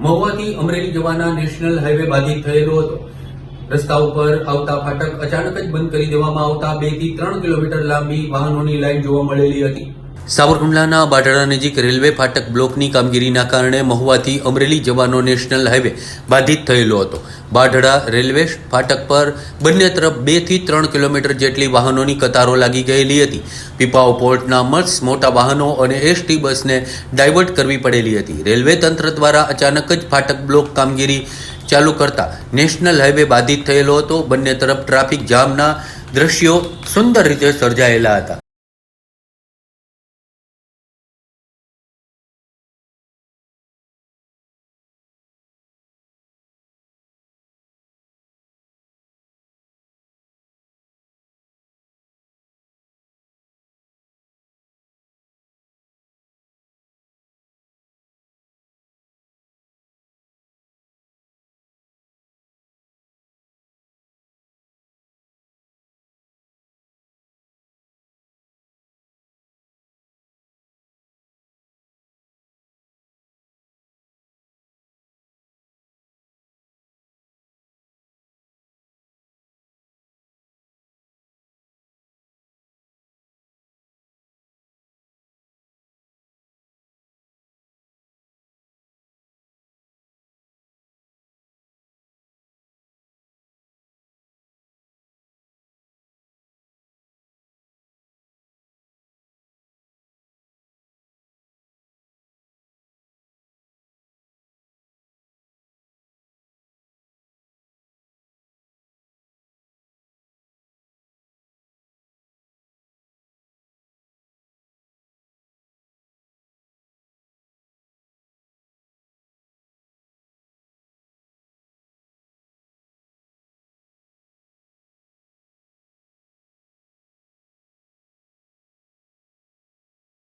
મહુવાથી અમરેલી જવાના national highway બાધિત થયેલો હતો. રસ્તા ઉપર આવતા ફાટક અચાનક જ બંધ કરી દેવામાં આવતા બેથી ત્રણ કિલોમીટર લાંબી વાહનોની લાઇન જોવા મળેલી હતી. સાવરકુંડલાના બાઢડા નજીક રેલવે ફાટક બ્લોકની કામગીરીના કારણે મહુવાથી અમરેલી જવાનો નેશનલ હાઈવે બાધિત થયેલો હતો. બાઢડા રેલવે ફાટક પર બંને તરફ બેથી ત્રણ કિલોમીટર જેટલી વાહનોની કતારો લાગી ગયેલી હતી. પીપાઓ પોર્ટના મસ્ત મોટા વાહનો અને એસટી બસને ડાયવર્ટ કરવી પડેલી હતી. રેલવે તંત્ર દ્વારા અચાનક જ ફાટક બ્લોક કામગીરી ચાલુ કરતા નેશનલ હાઈવે બાધિત થયેલો હતો. બંને તરફ ટ્રાફિક જામના દ્રશ્યો સુંદર રીતે સર્જાયેલા હતા.